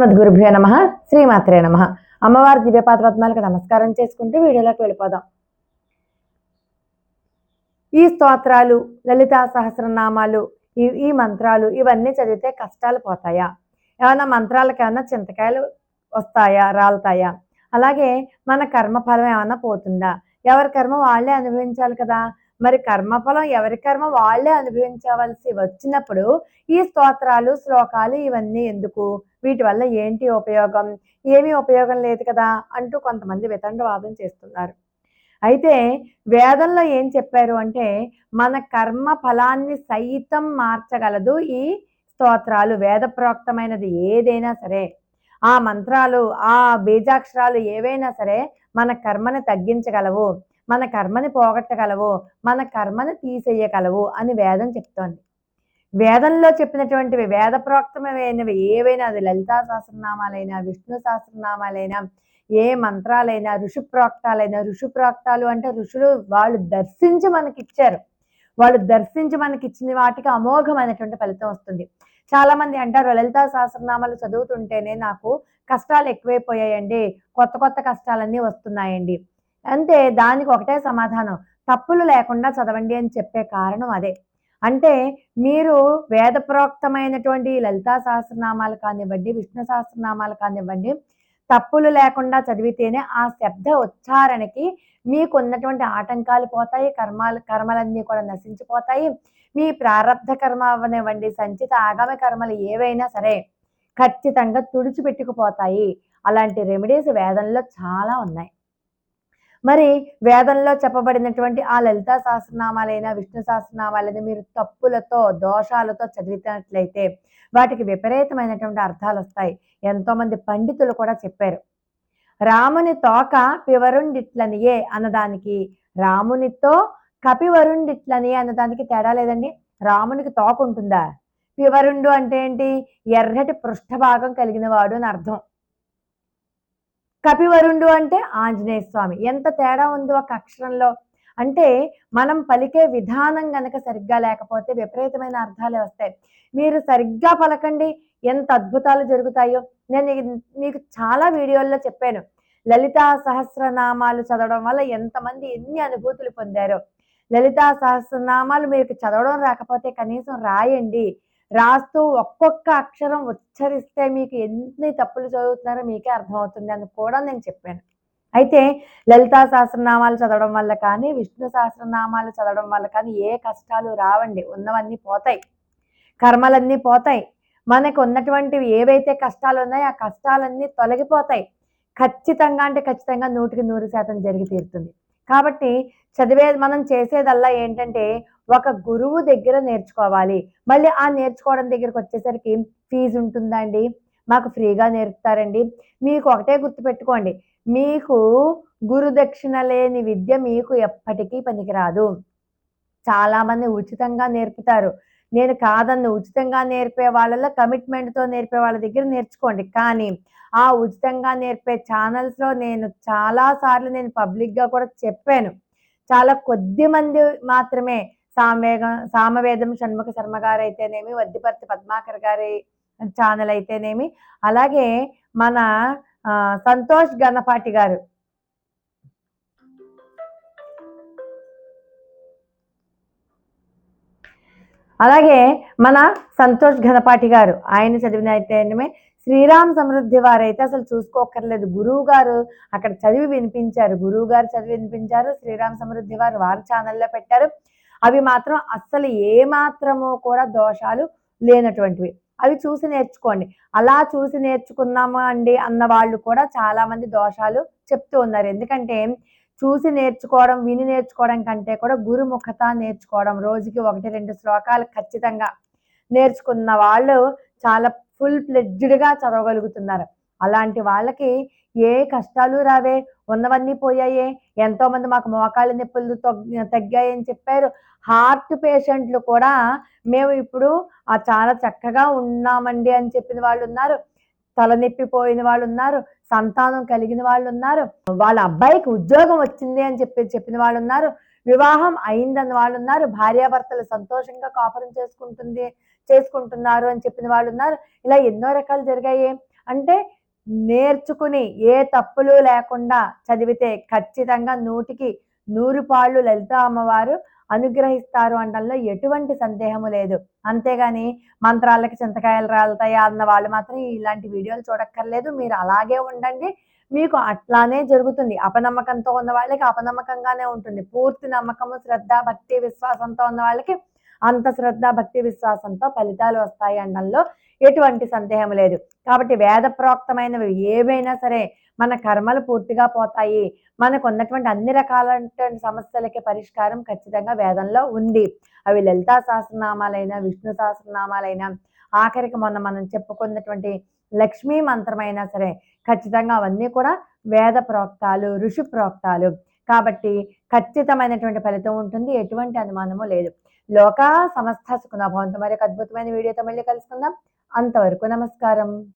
గురుభ్యో నమ శ్రీమాత్రే నమ. అమ్మవారి దివ్యపాత పద్మాలకు నమస్కారం చేసుకుంటూ వీడియోలోకి వెళ్ళిపోదాం. ఈ స్తోత్రాలు లలితా సహస్రనామాలు ఈ ఈ మంత్రాలు ఇవన్నీ చదివితే కష్టాలు పోతాయా? ఏమైనా మంత్రాలకు ఏమైనా చింతకాయలు వస్తాయా రాలుతాయా? అలాగే మన కర్మఫలం ఏమైనా పోతుందా? ఎవరి కర్మ వాళ్ళే అనుభవించాలి కదా. మరి కర్మఫలం ఎవరి కర్మ? వాళ్ళే అనుభవించవలసి వచ్చినప్పుడు ఈ స్తోత్రాలు శ్లోకాలు ఇవన్నీ ఎందుకు? వీటి వల్ల ఏంటి ఉపయోగం? ఏమీ ఉపయోగం లేదు కదా అంటూ కొంతమంది వితండవాదం చేస్తున్నారు. అయితే వేదంలో ఏం చెప్పారు అంటే మన కర్మ ఫలాన్ని సైతం మార్చగలదు ఈ స్తోత్రాలు. వేదప్రోక్తమైనది ఏదైనా సరే ఆ మంత్రాలు ఆ బీజాక్షరాలు ఏవైనా సరే మన కర్మను తగ్గించగలవు. మన కర్మని పోగొట్టగలవు మన కర్మని తీసేయగలవు అని వేదం చెప్తోంది. వేదంలో చెప్పినటువంటివి వేద ప్రోక్తమైనవి ఏవైనా అది లలితా సహస్రనామాలైనా విష్ణు సహస్రనామాలైనా ఏ మంత్రాలైనా ఋషి ప్రోక్తాలైనా ఋషి ప్రోక్తాలు అంటే ఋషులు వాళ్ళు దర్శించి మనకి ఇచ్చారు వాళ్ళు దర్శించి మనకి ఇచ్చిన వాటికి అమోఘమైనటువంటి ఫలితం వస్తుంది. చాలా మంది అంటారు లలితా సహస్రనామాలు చదువుతుంటేనే నాకు కష్టాలు ఎక్కువైపోయాయండి కొత్త కొత్త కష్టాలన్నీ వస్తున్నాయండి. అంటే దానికి ఒకటే సమాధానం. తప్పులు లేకుండా చదవండి అని చెప్పే కారణం అదే. అంటే మీరు వేదప్రోక్తమైనటువంటి లలితా సహస్రనామాలు కానివ్వండి విష్ణు సహస్రనామాలు కానివ్వండి తప్పులు లేకుండా చదివితేనే ఆ శబ్ద ఉచ్చారణకి మీకు ఉన్నటువంటి ఆటంకాలు పోతాయి కర్మాలు కర్మలన్నీ కూడా నశించిపోతాయి. మీ ప్రారంధ కర్మ అవనివ్వండి సంచిత ఆగమ కర్మలు ఏవైనా సరే ఖచ్చితంగా తుడిచిపెట్టుకుపోతాయి. అలాంటి రెమెడీస్ వేదంలో చాలా ఉన్నాయి. మరి వేదంలో చెప్పబడినటువంటి ఆ లలితా సహస్రనామాలైన విష్ణు సహస్రనామాలైన మీరు తప్పులతో దోషాలతో చదివినట్లయితే వాటికి విపరీతమైనటువంటి అర్థాలు వస్తాయి. ఎంతోమంది పండితులు కూడా చెప్పారు. రాముని తోక పివరుండిట్లనియే అన్నదానికి రామునితో కపివరుండిట్లని అన్నదానికి తేడా లేదండి. రామునికి తోక ఉంటుందా పివరుండు అంటే ఏంటి? ఎర్రటి పృష్ఠభాగం కలిగిన వాడు అని అర్థం. కపివరుండు అంటే ఆంజనేయ స్వామి. ఎంత తేడా ఉందో ఒక అక్షరంలో. అంటే మనం పలికే విధానం గనక సరిగ్గా లేకపోతే విపరీతమైన అర్థాలే వస్తాయి. మీరు సరిగ్గా పలకండి ఎంత అద్భుతాలు జరుగుతాయో. నేను మీకు చాలా వీడియోల్లో చెప్పాను. లలితా సహస్రనామాలు చదవడం వల్ల ఎంతమంది ఎన్ని అనుభూతులు పొందారో. లలితా సహస్రనామాలు మీకు చదవడం రాకపోతే కనీసం రాయండి. రాస్తూ ఒక్కొక్క అక్షరం ఉచ్చరిస్తే మీకు ఎన్ని తప్పులు చదువుతున్నారో మీకే అర్థమవుతుంది అని కూడా నేను చెప్పాను. అయితే లలితా సహస్రనామాలు చదవడం వల్ల కానీ విష్ణు సహస్రనామాలు చదవడం వల్ల కానీ ఏ కష్టాలు రావండి. ఉన్నవన్నీ పోతాయి. కర్మలన్నీ పోతాయి. మనకు ఉన్నటువంటివి ఏవైతే కష్టాలు ఉన్నాయో ఆ కష్టాలన్నీ తొలగిపోతాయి. ఖచ్చితంగా అంటే ఖచ్చితంగా నూటికి నూరు శాతం జరిగి తీరుతుంది. కాబట్టి చదివే మనం చేసేదల్లా ఏంటంటే ఒక గురువు దగ్గర నేర్చుకోవాలి. మళ్ళీ ఆ నేర్చుకోవడం దగ్గరికి వచ్చేసరికి ఫీజు ఉంటుందండి మాకు ఫ్రీగా నేర్పుతారండి. మీకు ఒకటే గుర్తుపెట్టుకోండి. మీకు గురుదక్షిణ లేని విద్య మీకు ఎప్పటికీ పనికిరాదు. చాలామంది ఉచితంగా నేర్పుతారు. నేను కాదన్న ఉచితంగా నేర్పే వాళ్ళలో కమిట్మెంట్తో నేర్పే వాళ్ళ దగ్గర నేర్చుకోండి. కానీ ఆ ఉచితంగా నేర్పే ఛానల్స్లో నేను చాలా సార్లు నేను పబ్లిక్గా కూడా చెప్పాను. చాలా కొద్ది మంది మాత్రమే సామవేగం సామవేదం షణ్ముఖ శర్మ గారు అయితేనేమి వద్దిపర్తి పద్మాకర్ గారి ఛానల్ అయితేనేమి అలాగే మన సంతోష్ గణపాటి గారు అలాగే మన సంతోష్ ఘనపాటి గారు ఆయన చదివిన అయితేనే శ్రీరామ్ సమృద్ధి వారైతే అసలు చూసుకోకర్లేదు గురువు గారు అక్కడ చదివి వినిపించారు. గురువు గారు చదివి వినిపించారు. శ్రీరామ్ సమృద్ధి వారు వారి ఛానల్లో పెట్టారు. అవి మాత్రం అస్సలు ఏ మాత్రము కూడా దోషాలు లేనటువంటివి. అవి చూసి నేర్చుకోండి. అలా చూసి నేర్చుకున్నాము అండి అన్న వాళ్ళు కూడా చాలామంది దోషాలు చెప్తూ ఉన్నారు. ఎందుకంటే చూసి నేర్చుకోవడం విని నేర్చుకోవడం కంటే కూడా గురుముఖత నేర్చుకోవడం రోజుకి ఒకటి రెండు శ్లోకాలు ఖచ్చితంగా నేర్చుకున్న వాళ్ళు చాలా ఫుల్గా చదవగలుగుతున్నారు. అలాంటి వాళ్ళకి ఏ కష్టాలు రావే ఉన్నవన్నీ పోయాయే ఎంతోమంది మాకు మోకాళ్ళ నొప్పులు తగ్గాయని చెప్పారు. హార్ట్ పేషెంట్లు కూడా మేము ఇప్పుడు ఆ చాలా చక్కగా ఉన్నామండి అని చెప్పిన వాళ్ళు ఉన్నారు తలనొప్పిపోయిన వాళ్ళు ఉన్నారు సంతానం కలిగిన వాళ్ళు ఉన్నారు వాళ్ళ అబ్బాయికి ఉద్యోగం వచ్చింది అని చెప్పి చెప్పిన వాళ్ళు ఉన్నారు వివాహం అయిందని వాళ్ళు ఉన్నారు భార్యాభర్తలు సంతోషంగా కాపురం చేసుకుంటుంది చేసుకుంటున్నారు అని చెప్పిన వాళ్ళు ఉన్నారు ఇలా ఎన్నో రకాలు జరిగాయి. అంటే నేర్చుకుని ఏ తప్పులు లేకుండా చదివితే ఖచ్చితంగా నూటికి నూరు పాళ్ళు లలిత అమ్మవారు అనుగ్రహిస్తారు అనడంలో ఎటువంటి సందేహము లేదు. అంతేగాని మంత్రాలకి చింతకాయలు రాలుతాయా అన్న వాళ్ళు మాత్రం ఇలాంటి వీడియోలు చూడక్కర్లేదు. మీరు అలాగే ఉండండి. మీకు అట్లానే జరుగుతుంది. అపనమ్మకంతో ఉన్న వాళ్ళకి అపనమ్మకంగానే ఉంటుంది. పూర్తి నమ్మకము శ్రద్ధ భక్తి విశ్వాసంతో ఉన్న వాళ్ళకి అంత శ్రద్ధ భక్తి విశ్వాసంతో ఫలితాలు వస్తాయి అనడంలో ఎటువంటి సందేహం లేదు. కాబట్టి వేద ప్రోక్తమైనవి ఏవైనా సరే మన కర్మలు పూర్తిగా పోతాయి. మనకు ఉన్నటువంటి అన్ని రకాలైనటువంటి సమస్యలకి పరిష్కారం ఖచ్చితంగా వేదంలో ఉంది. అవి లలితా సహస్రనామాలైనా విష్ణు సహస్రనామాలైనా ఆఖరికి మొన్న మనం చెప్పుకున్నటువంటి లక్ష్మీ మంత్రమైనా సరే ఖచ్చితంగా అవన్నీ కూడా వేద ప్రోక్తాలు ఋషి ప్రోక్తాలు. కాబట్టి ఖచ్చితమైనటువంటి ఫలితం ఉంటుంది. ఎటువంటి అనుమానము లేదు. లోక సమస్త సుఖనభవంతో మరి ఒక అద్భుతమైన వీడియోతో మళ్ళీ కలుసుకుందాం. అంతవరకు నమస్కారం.